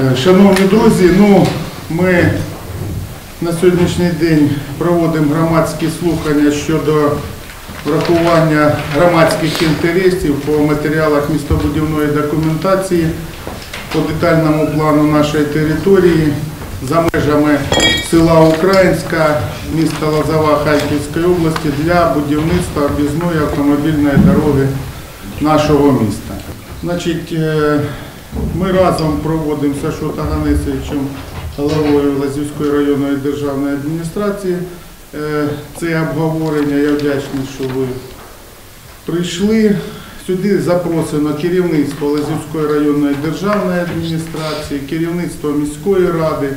Е, Шановні друзі, ну ми на сьогоднішній день проводимо громадські слухання щодо врахування громадських інтересів по матеріалах містобудівної документації по детальному плану нашої території за межами села Українська, міста Лозова Харківської області для будівництва об'їзної автомобільної дороги нашого міста. Значить, е, ми разом проводимо з Сашо Таганисовичем, головою Лазівської районної державної адміністрації. е, Це обговорення. Я вдячний, що ви прийшли. Сюди запросено керівництво Лазівської районної державної адміністрації, керівництво міської ради,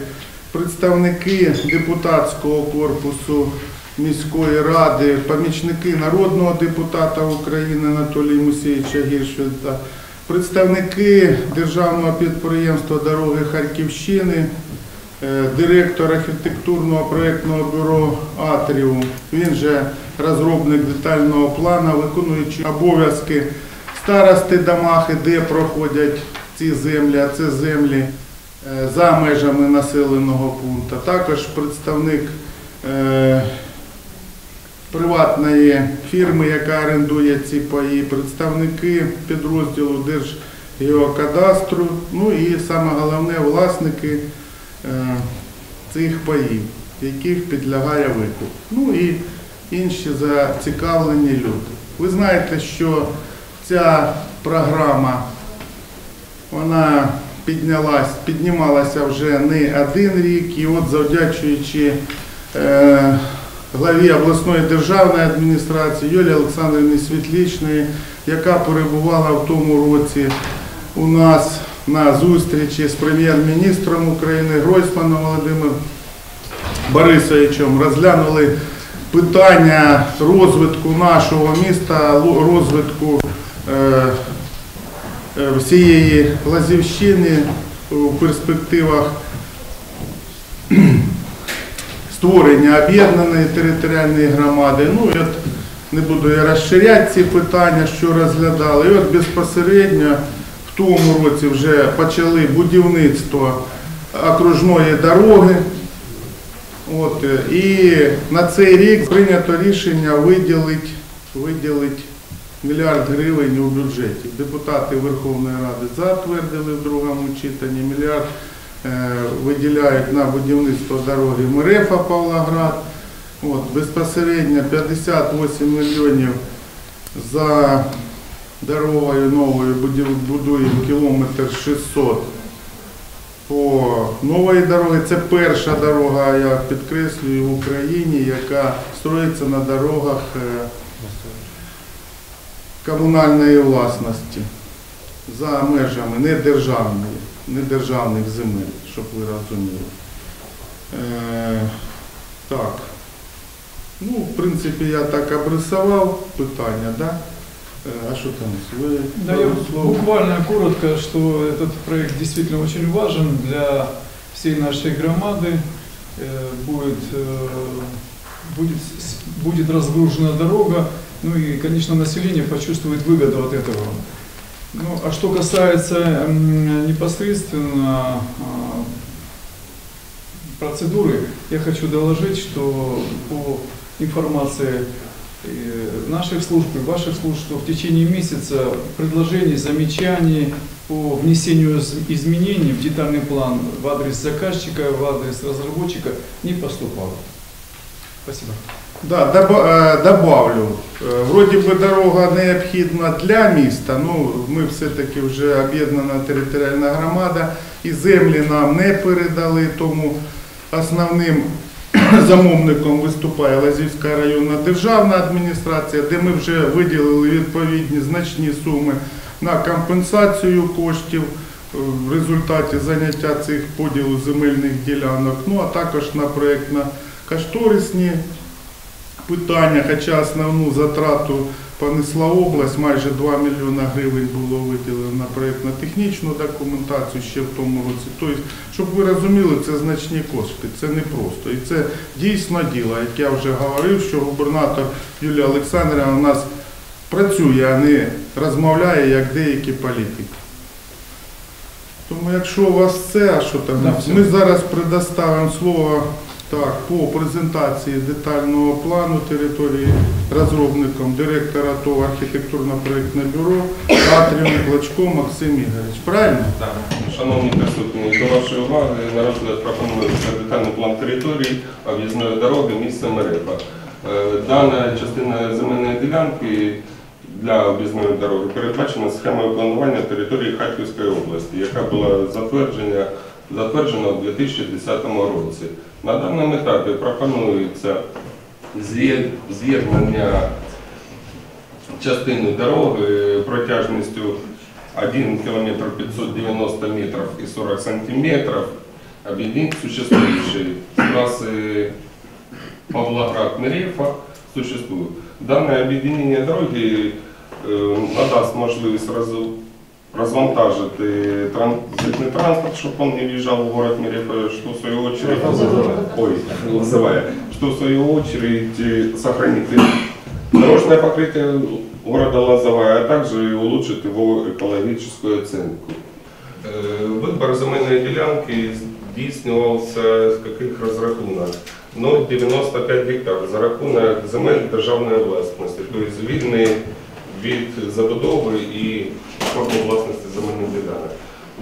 представники депутатського корпусу міської ради, помічники народного депутата України Анатолія Мусійовича Гіршвіта, представники державного підприємства Дороги Харківщини, е, директор архітектурного проєктного бюро Атріум. Він же розробник детального плану, виконуючи обов'язки старости Дамахи, де проходять ці землі, а це землі е, за межами населеного пункту. Також представник е, приватної фірми, яка орендує ці паї, представники підрозділу Держгеокадастру, ну і саме головне власники е, цих паїв, яких підлягає викуп. Ну і інші зацікавлені люди. Ви знаєте, що ця програма вона піднялась, піднімалася вже не один рік, і от завдячуючи е, главі обласної державної адміністрації Юлії Олександрівні Світлічної, яка перебувала в тому році у нас на зустрічі з прем'єр-міністром України Гройсманом Володимиром Борисовичем, розглянули питання розвитку нашого міста, розвитку е, е, всієї Лазівщини у перспективах створення об'єднаної територіальної громади. Ну, от не буду я розширяти ці питання, що розглядали. І от безпосередньо в тому році вже почали будівництво окружної дороги. От, е, і на цей рік прийнято рішення виділити, виділити мільярд гривень у бюджеті. Депутати Верховної Ради затвердили в другому читанні. Мільярд виділяють на будівництво дороги Мерефа Павлоград. От, безпосередньо 58 мільйонів за дорогою новою будуємо кілометр 600 по нової дороги. Це перша дорога, я підкреслюю, в Україні, яка строїться на дорогах е, комунальної власності за межами недержавної, недержавних земель, щоб ви розуміли. Е, так. Ну, в принципі, я так обрисував питання, да? Е, А що там? Ви Да, я пару слов? буквально коротко, что этот проект действительно очень важен для всей нашей громады. Э, Будет, э, будет, с- будет разгружена дорога, ну и, конечно, население почувствует выгоду от этого. Ну, а что касается непосредственно а, процедуры, я хочу доложить, что по информации э, наших служб и ваших служб, что в течение месяца предложений, замечаний по внесению из- изменений в детальный план в адрес заказчика, в адрес разработчика не поступало. Спасибо. Да, е, добавлю. Е, Вроді би дорога необхідна для міста, ну ми все-таки вже об'єднана територіальна громада і землі нам не передали, тому основним замовником виступає Лазівська районна державна адміністрація, де ми вже виділили відповідні значні суми на компенсацію коштів е, в результаті заняття цих поділу земельних ділянок, ну а також на проєктно-кошторисні питання, хоча основну затрату понесла область, майже 2 мільйона гривень було виділено на проєктно-технічну документацію ще в тому році. Тобто, щоб ви розуміли, це значні кошти, це не просто. І це дійсно діло, як я вже говорив, що губернатор Юлія Олександрівна у нас працює, а не розмовляє як деякі політики. Тому якщо у вас все, а що там, ми зараз предоставимо слово так, по презентації детального плану території розробникам директора ТОВ архітектурно-проєктне бюро Атріум Клочко Максим Ігорович. Правильно? Так, шановні присутні, до вашої уваги на розгляд пропонується детальний план території об'їзної дороги міста Мерепа. Е, Дана частина земельної ділянки для об'їзної дороги передбачена схемою планування території Харківської області, яка була затверджена, затверджена у 2010 році. На даному етапі пропонується з'єд- з'єднання частини дороги протяжністю 1 километр 590 метров и 40 сантиметров объединить существующие с трассы Павлоград-Мерефа существует. Данное объединение дороги э, надаст можливість роз- розвантажити транзитний транспорт, щоб он не въезжал в город Мерефа, что в свою очередь ой, вызывая, что в свою очередь э, сохранит и дорожное покрытие города Лозовая, а также и улучшит его экологическую оценку. Е, Вибор земельної ділянки здійснювався з яких розрахунок? Ну, 0,95 гектар за рахунок земель державної власності, тобто вільний від забудови і форми власності земельних ділянок.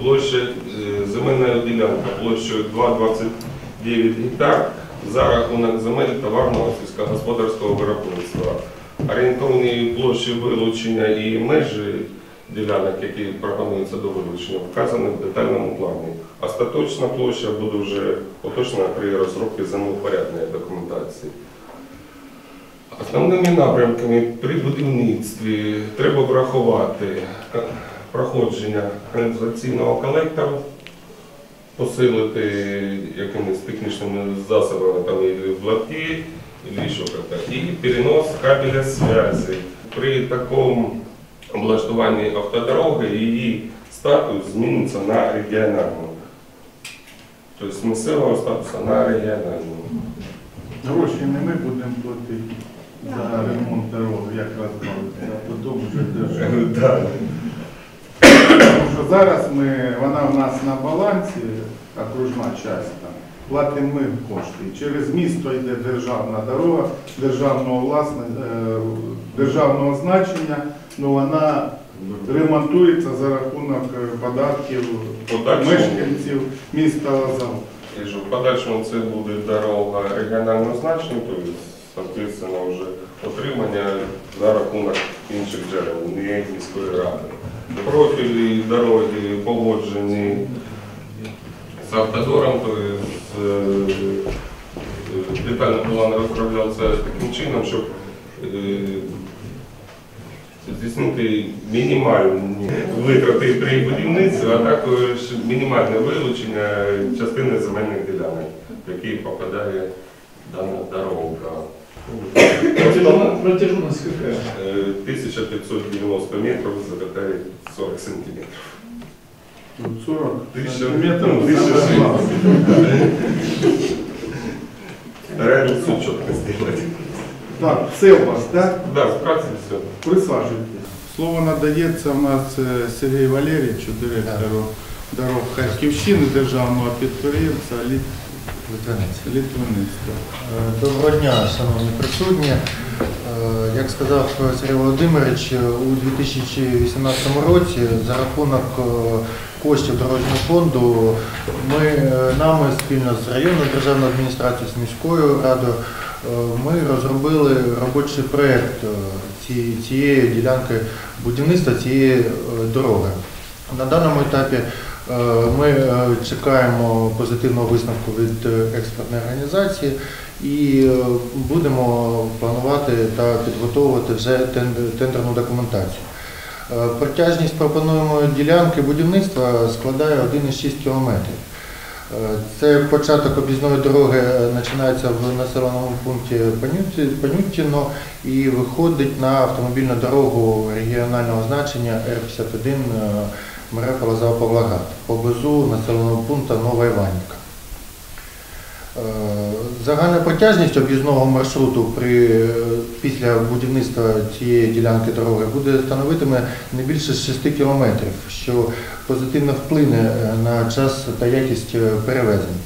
Площа е, земельна ділянка площею 2,29 гектар за рахунок земель товарного сільськогосподарського виробництва. Орієнтовні площі вилучення і межі ділянок, які пропонуються до вилучення, вказані в детальному плані. Остаточна площа буде вже уточнена при розробці землепорядної документації. Основними напрямками при будівництві треба врахувати проходження каналізаційного колектору, посилити якимись технічними засобами там і блоки, і і перенос кабеля зв'язки. При такому облаштуванні автодороги її статус зміниться на регіональну. Тобто з місцевого статусу на регіональну. Гроші не ми будемо платити за ремонт дороги, як розбавити, а потім вже держава. Тому що зараз ми, вона в нас на балансі, окружна частина, платимо ми кошти. Через місто йде державна дорога, державного власне, е, державного значення, але вона ремонтується за рахунок податків мешканців міста Лозова. І ж в подальшому це буде дорога регіонального значення, тобто, соответственно, вже отримання за рахунок інших джерел, не міської ради. Профілі дороги погоджені з автодором, тобто е, е, детальний план розроблявся таким чином, щоб е, здійснити мінімальні витрати при будівництві, а також мінімальне вилучення частини земельних ділянок, в які попадає дана дорога. Протяженность, какая? Е, 1590 метрів за 40 сантиметрів. Тут 40 Тисяча- сантиметрів. ну, тисяча- саме главне. Реально все. Так, все у вас, так? Да, вкратце все. Присаджуйтесь. Слово надається у нас е, Сергію Валерійовичу, директору дорог Харківщини, державного підприємства «Літ- Литвинець. Літвиництва. Е, Доброго дня, шановні присутні. Е, Як сказав Сергій Володимирович, у 2018 році за рахунок е, коштів дорожнього фонду ми е, нами спільно з районною державною адміністрацією, з міською радою, е, ми розробили робочий проєкт е, цієї ділянки будівництва цієї е, дороги. На даному етапі е, ми е, чекаємо позитивного висновку від е, експертної організації і е, будемо планувати та підготовувати вже тендерну документацію. Е, Протяжність пропонуємої ділянки будівництва складає 1,6 км. Це початок об'їзної дороги е, починається в населеному пункті Панюті- Панютіно і виходить на автомобільну дорогу регіонального значення Р-51 Мерефа Лозава Павлоград поблизу населеного пункту Нова Іванівка. Е, Загальна протяжність об'їзного маршруту при після будівництва цієї ділянки дороги буде становитиме не більше 6 кілометрів, що позитивно вплине е, на час та якість е, перевезень.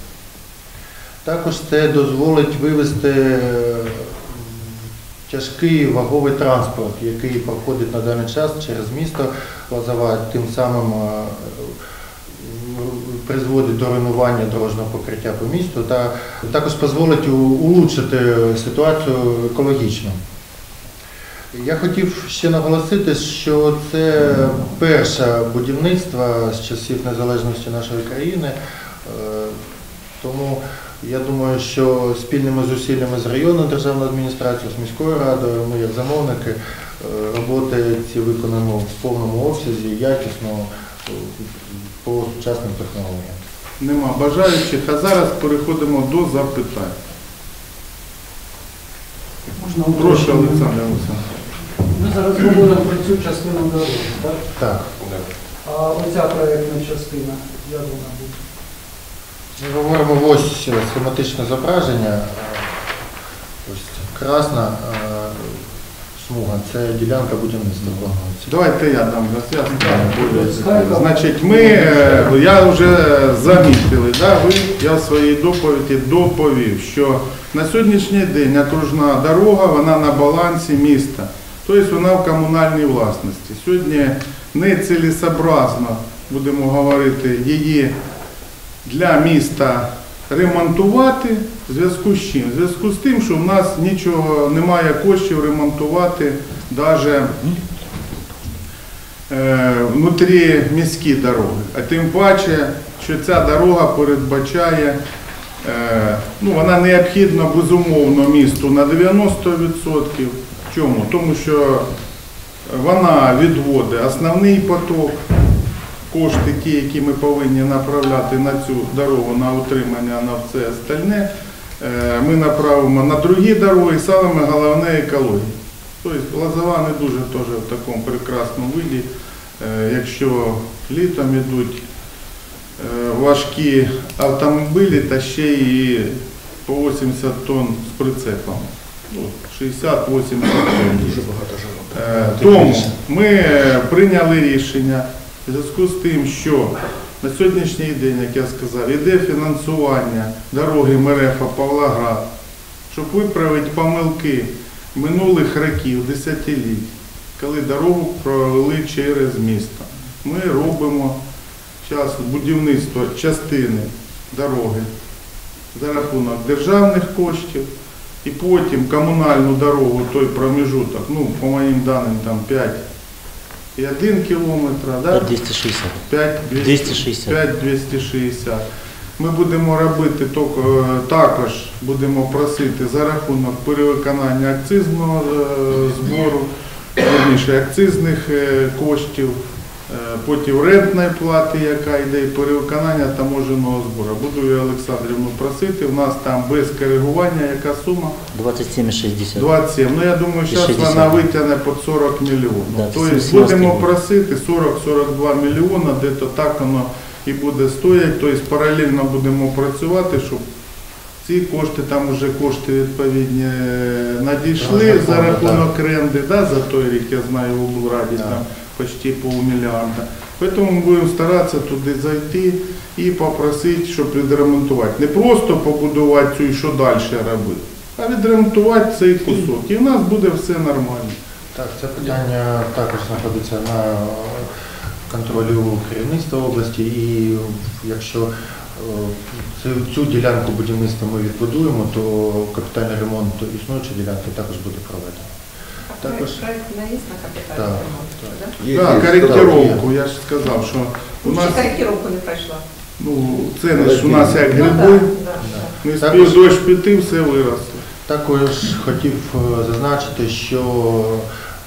Також це дозволить вивести тяжкий ваговий транспорт, який проходить на даний час через місто Лозова, тим самим е, призводить до руйнування дорожнього покриття по місту та також дозволить улучшити ситуацію екологічно. Я хотів ще наголосити, що це перше будівництво з часів незалежності нашої країни. Е, Тому я думаю, що спільними зусиллями з районною державною адміністрацією, з міською радою, ми як замовники е, роботи ці виконаємо в повному обсязі, якісно е, по сучасним технологіям. Нема бажаючих, а зараз переходимо до запитань. Можна Прошу. Олександр Олександрович. Ми зараз говоримо про цю частину дороги, так? Так, А оця проєктна частина, як вона буде? Ми говоримо ось схематичне зображення. Е, Ось красна е, смуга це ділянка будівництва планується. Давайте я дам роз'яснення. Значить, ми, е, я вже замітили, да, ви, я в своїй доповіді доповів, що на сьогоднішній день окружна дорога, вона на балансі міста. Тобто вона в комунальній власності. Сьогодні нецілесообразно, будемо говорити, її для міста ремонтувати. В зв'язку з чим? В зв'язку з тим, що в нас нічого немає коштів ремонтувати навіть е, внутрі міські дороги. А тим паче, що ця дорога передбачає, е, ну вона необхідна безумовно місту на 90%. Чому? Тому що вона відводить основний поток, кошти ті, які ми повинні направляти на цю дорогу, на утримання, на все остальне, е, ми направимо на другі дороги, саме головне екологію. Тобто Лозова не дуже теж в такому прекрасному виді, Е, якщо літом йдуть е, важкі автомобілі та ще і по 80 тонн з прицепом. Ну, 60-80 тонн. є. Е, Тому ми прийняли рішення в зв'язку з тим, що на сьогоднішній день, як я сказав, іде фінансування дороги Мерефа Павлоград, щоб виправити помилки минулих років, десятиліть, коли дорогу провели через місто. Ми робимо зараз будівництво частини дороги за рахунок державних коштів і потім комунальну дорогу, той проміжуток, ну, по моїм даним, там 5 і 1 кілометр, да? 260. 5 260. 260. Ми будемо робити е, також будемо просити за рахунок перевиконання акцизного е, збору, вірніше акцизних е, коштів, потім рентної плати, яка йде, і перевиконання таможеного збору. Буду я Олександрівну просити. У нас там без коригування яка сума? 27,60. 27. Ну я думаю, зараз вона витягне під 40 мільйонів. Да, тобто будемо просити 40-42 мільйона, де то так воно і буде стояти. Тобто паралельно будемо працювати, щоб ці кошти, там вже кошти відповідні е, надійшли Розрахунок, за рахунок ренди, да, за той рік, я знаю, в облраді Да. там почти півмільярда. Тому ми будемо старатися туди зайти і попросити, щоб відремонтувати. Не просто побудувати цю і що далі робити, а відремонтувати цей кусок. І в нас буде все нормально. Так, це питання також знаходиться на контролі у керівництва області, і якщо е, цю, цю ділянку будівництва ми відбудуємо, то капітальний ремонт існуючої ділянки також буде проведено. Також Так, так. Є- Так, є, коректировку, я ж сказав, що у нас коректировку не пройшла. ну, ціни ж у нас як Ну, гриби, не спів дощ піти, все виросло. Також хотів е, зазначити, що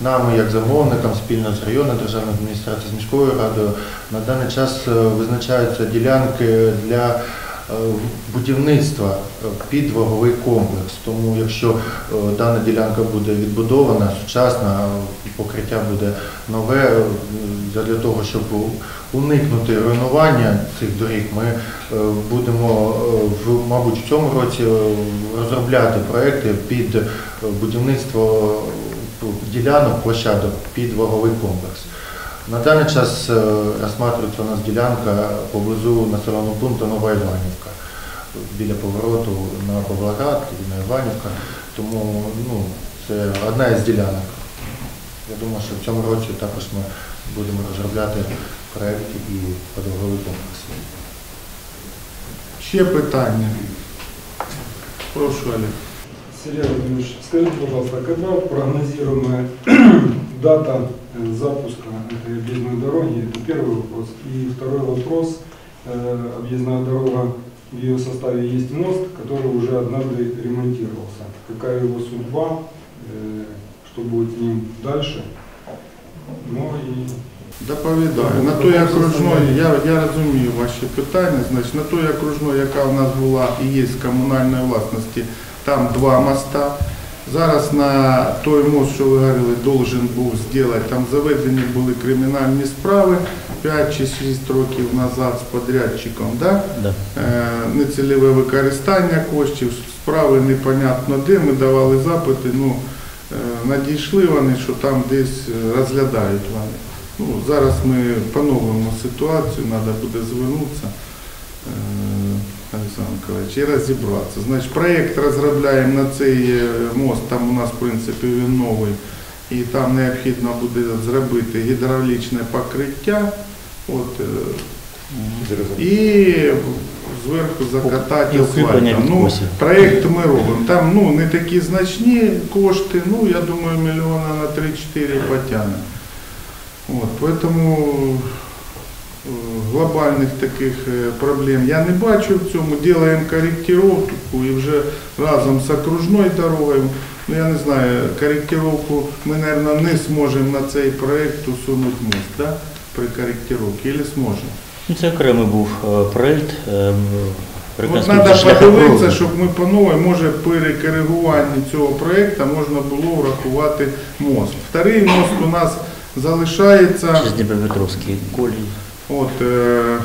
нами, як замовникам, спільно з районною державною адміністрацією, з міською радою, на даний час е, визначаються ділянки для будівництва е, під ваговий комплекс. Тому якщо е, дана ділянка буде відбудована, сучасна, е, покриття буде нове, е, для того, щоб уникнути руйнування цих доріг, ми е, будемо, е, в, мабуть, в цьому році е, розробляти проекти під е, будівництво е, ділянок, площадок під ваговий комплекс. На даний час е, розглядається у нас ділянка поблизу населеного пункту Нова Іванівка, біля повороту на Павлоград, на Іванівка. Тому ну, це одна із ділянок. Я думаю, що в цьому році також ми будемо розробляти проект і подовговий комплекс. Ще питання. Прошу, Олег. Сергей Владимирович, скажите, пожалуйста, когда прогнозируемая дата запуска этой объездной дороги? Это первый вопрос. И второй вопрос. Э, Объездная дорога, в ее составе есть мост, который уже однажды ремонтировался. Какая его судьба, э, что будет с ним дальше? Ну и Доповідаю. На той окружної, я, я розумію ваші питання. Значить, на той окружної, яка у нас була і є з комунальної власності, там два моста. Зараз на той мост, що ви говорили, должен був зробити, там заведені були кримінальні справи 5 чи 6 років назад з подрядчиком. Да? Да. Е, нецільове використання коштів, справи непонятно де, ми давали запити, ну, е, надійшли вони, що там десь е, розглядають вони. Ну, зараз ми поновимо ситуацію, треба буде звернутися, е, Миколаївич, і розібратися. Значить, проєкт розробляємо на цей е, мост, там у нас, в принципі, він новий, і там необхідно буде зробити гідравлічне покриття. От, е, і зверху закатати І асфальтом. Ну, проєкт ми робимо. Там ну, не такі значні кошти, ну, я думаю, мільйона на 3-4 потягне. От, поэтому глобальних таких е, проблем я не бачу в цьому. Делаємо корректировку і вже разом з окружною дорогою, ну я не знаю, корректировку ми, мабуть, не зможемо на цей проєкт усунути мост, да? при корректировці, або зможемо. Ну, це окремий був е, проєкт. е, От треба подивитися, щоб ми по новій, може при коригуванні цього проєкту можна було врахувати мост. Вторий мост у нас залишається. Дніпропетровський колій. От, е,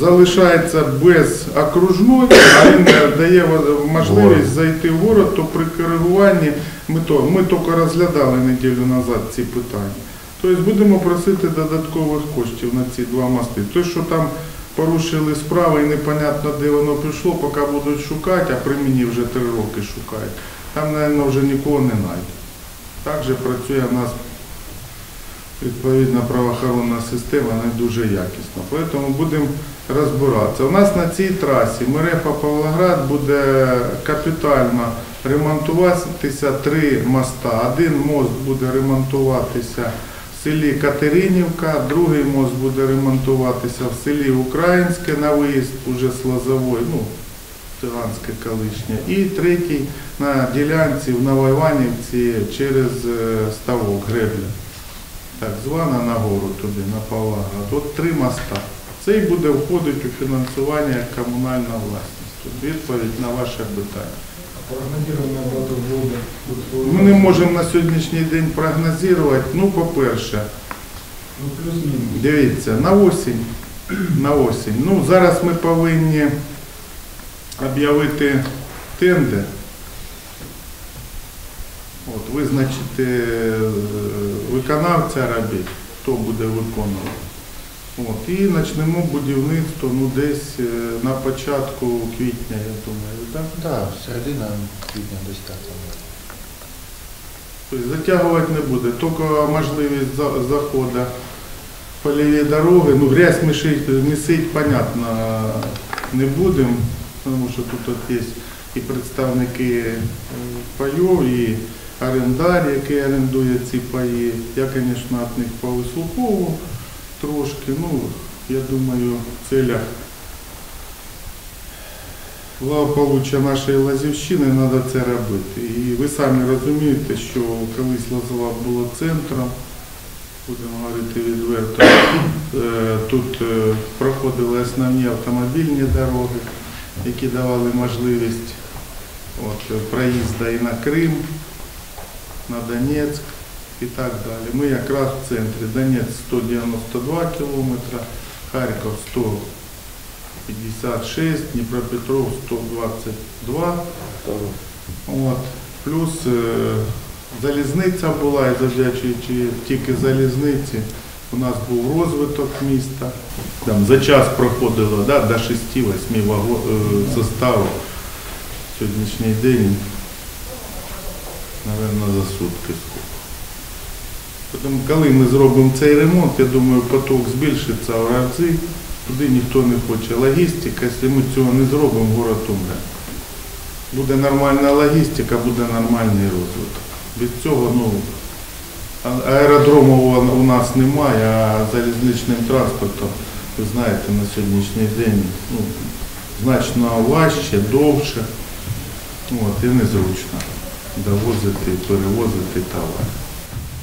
залишається без окружної, а він дає можливість зайти в город, то при коригуванні ми, то, ми тільки розглядали неділю назад ці питання. Тобто будемо просити додаткових коштів на ці два мости. Те, що там порушили справи і непонятно, де воно пішло, поки будуть шукати, а при мені вже три роки шукають. Там, мабуть, вже нікого не знайдуть. Так же працює в нас відповідна правоохоронна система не дуже якісна. Тому будемо розбиратися. У нас на цій трасі Мерефа Павлоград буде капітально ремонтуватися три моста. Один мост буде ремонтуватися в селі Катеринівка, другий мост буде ремонтуватися в селі Українське на виїзд уже з Лозової, ну, Циганське колишнє. І третій на ділянці в Новоіванівці через е, ставок Гребля так звана нагору туди, на Павлоград. От три моста. Це і буде входити у фінансування як комунальна власність. Відповідь на ваше питання. Ми не можемо на сьогоднішній день прогнозувати. Ну, по-перше, Ну, дивіться, на осінь. На осінь. Ну, зараз ми повинні об'явити тендер. От, визначити е, виконавця робіт, хто буде виконувати. От, і почнемо будівництво ну, десь е, на початку квітня, я думаю, так? Так, середина квітня десь так. Тобто затягувати не буде, тільки можливість заходу польові дороги, ну грязь місить, місить, понятно, не будемо, тому що тут от є і представники е, пайов, і орендар, який орендує ці паї. Я, звісно, від них повислуховував трошки, ну, я думаю, в целях благополуччя нашої Лазівщини треба це робити. І ви самі розумієте, що колись Лозова було центром будемо говорити відверто. Е, Тут е, проходили основні автомобільні дороги, які давали можливість от, проїзду і на Крим, на Донецьк і так далі. Ми якраз в центрі. Донець 192 кілометра, Харків 156, Дніпропетров 122. От. Плюс е, залізниця була, і завдячуючи тільки залізниці, у нас був розвиток міста. Там за час проходило да, до 6-8 ваго- е, составів. Сьогоднішній день, мабуть, за сутки скільки. Тому, коли ми зробимо цей ремонт, я думаю, поток збільшиться в рази, туди ніхто не хоче. Логістика, якщо ми цього не зробимо, город умре. Буде нормальна логістика, буде нормальний розвиток. Від цього, ну, аеродрому у нас немає, а залізничним транспортом, ви знаєте, на сьогоднішній день ну, значно важче, довше. От, і незручно довозити, перевозити товар.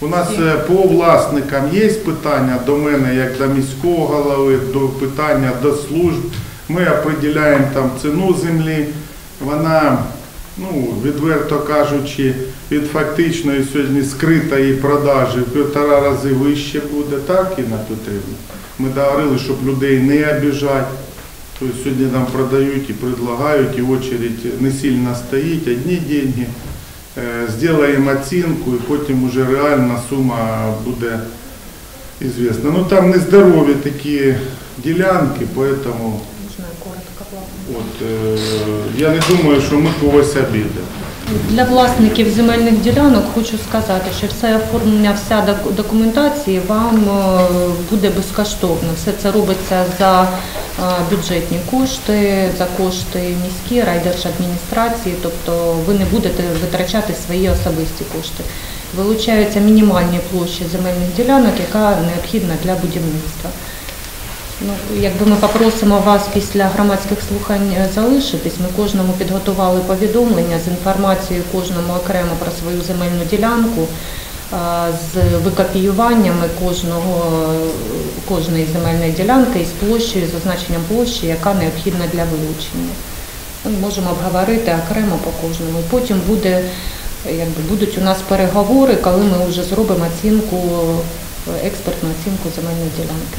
У нас е, по власникам є питання до мене, як до міського голови, до питання до служб. Ми определяємо там ціну землі. Вона, ну, відверто кажучи, від фактичної сьогодні скритої продажі в півтора рази вище буде, так і на потрібно. Ми договорили, щоб людей не обіжати. Тобто сьогодні нам продають і предлагають, і очередь не сильно стоїть, одні деньги. Зробимо оцінку і потім вже реальна сума буде известна. Ну там нездорові такі ділянки, поэтому плавно. от, е, я не думаю, що ми когось обідемо. Для власників земельних ділянок хочу сказати, що все оформлення, вся док- документація вам е, буде безкоштовно. Все це робиться за е, бюджетні кошти, за кошти міські, райдержадміністрації, тобто ви не будете витрачати свої особисті кошти. Вилучаються мінімальні площі земельних ділянок, яка необхідна для будівництва. Ну, якби ми попросимо вас після громадських слухань е, залишитись, ми кожному підготували повідомлення з інформацією кожному окремо про свою земельну ділянку, з викопіюваннями кожного, е, кожної земельної ділянки і з площею, з означенням площі, яка необхідна для вилучення. Ми можемо обговорити окремо по кожному. Потім буде, якби, будуть у нас переговори, коли ми вже зробимо оцінку, е, експертну оцінку земельної ділянки.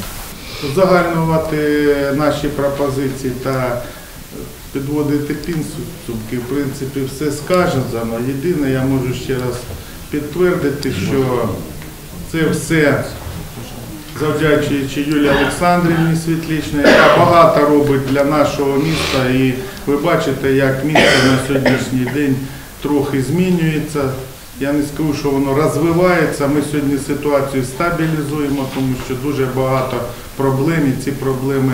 Узагальнювати наші пропозиції та підводити підсумки, в принципі, все сказано. Єдине, я можу ще раз підтвердити, що це все завдячуючи Юлії Олександрівні Світлічній, яка багато робить для нашого міста. І ви бачите, як місто на сьогоднішній день трохи змінюється. Я не скажу, що воно розвивається. Ми сьогодні ситуацію стабілізуємо, тому що дуже багато проблем, і ці проблеми,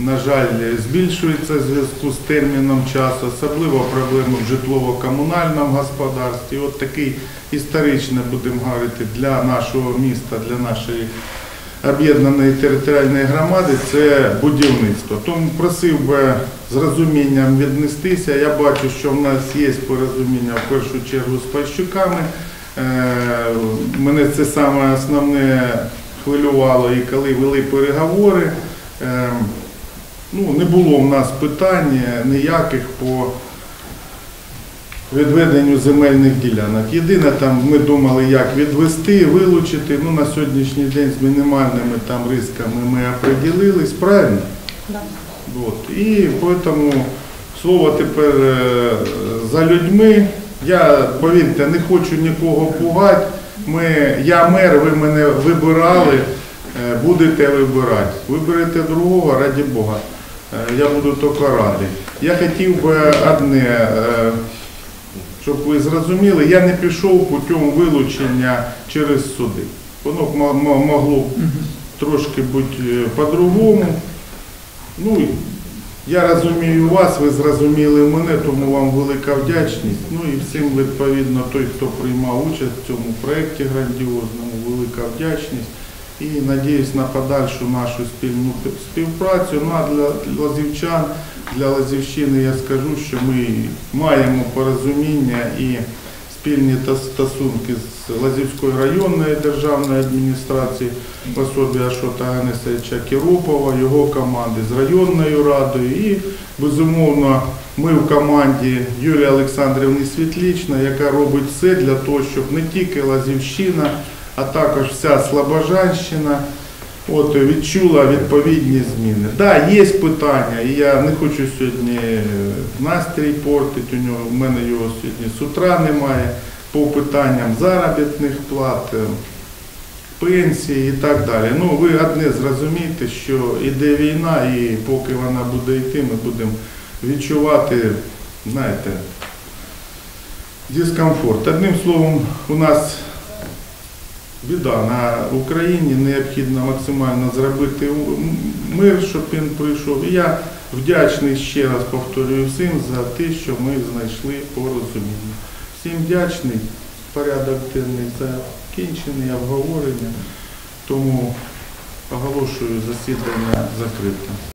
на жаль, збільшуються в зв'язку з терміном часу, особливо проблеми в житлово-комунальному господарстві. От такий історичний, будемо говорити, для нашого міста, для нашої об'єднаної територіальної громади це будівництво. Тому просив би з розумінням віднестися. Я бачу, що в нас є порозуміння в першу чергу з пайщуками. Е, Мене це саме основне хвилювало, і коли вели переговори. е, Ну, не було в нас питань ніяких по відведенню земельних ділянок. Єдине, там ми думали, як відвести, вилучити. Ну, на сьогоднішній день з мінімальними там рисками ми определились, правильно? Да. От. І тому слово тепер е, за людьми. Я, повірте, не хочу нікого пугати. Ми, я мер, ви мене вибирали, е, будете вибирати. Виберете другого, раді Бога. Е, Я буду тільки радий. Я хотів би одне, щоб ви зрозуміли, я не пішов путем вилучення через суди. Воно могло б трошки бути е, по-другому. Ну, я розумію вас, ви зрозуміли мене, тому вам велика вдячність. Ну і всім, відповідно, той, хто приймав участь в цьому проєкті грандіозному, велика вдячність. І надіюсь на подальшу нашу спільну співпрацю. Ну а для лазівчан, для Лазівщини я скажу, що ми маємо порозуміння і спільні стосунки з Лазівською районною державною адміністрацією в особі Ашота Анисовича Кіропова, його команди з районною радою і, безумовно, ми в команді Юлії Олександрівни Світлічна, яка робить все для того, щоб не тільки Лазівщина, а також вся Слобожанщина от, відчула відповідні зміни. Так, да, є питання, і я не хочу сьогодні е, настрій портити, у нього, в мене його сьогодні з утра немає, по питанням заробітних плат, е, пенсії і так далі. Ну, ви одне зрозумієте, що іде війна, і поки вона буде йти, ми будемо відчувати, знаєте, дискомфорт. Одним словом, у нас біда на Україні, необхідно максимально зробити мир, щоб він прийшов. І я вдячний ще раз повторюю всім за те, що ми знайшли порозуміння. Всім вдячний, порядок денний закінчений, обговорення, тому оголошую засідання закритим.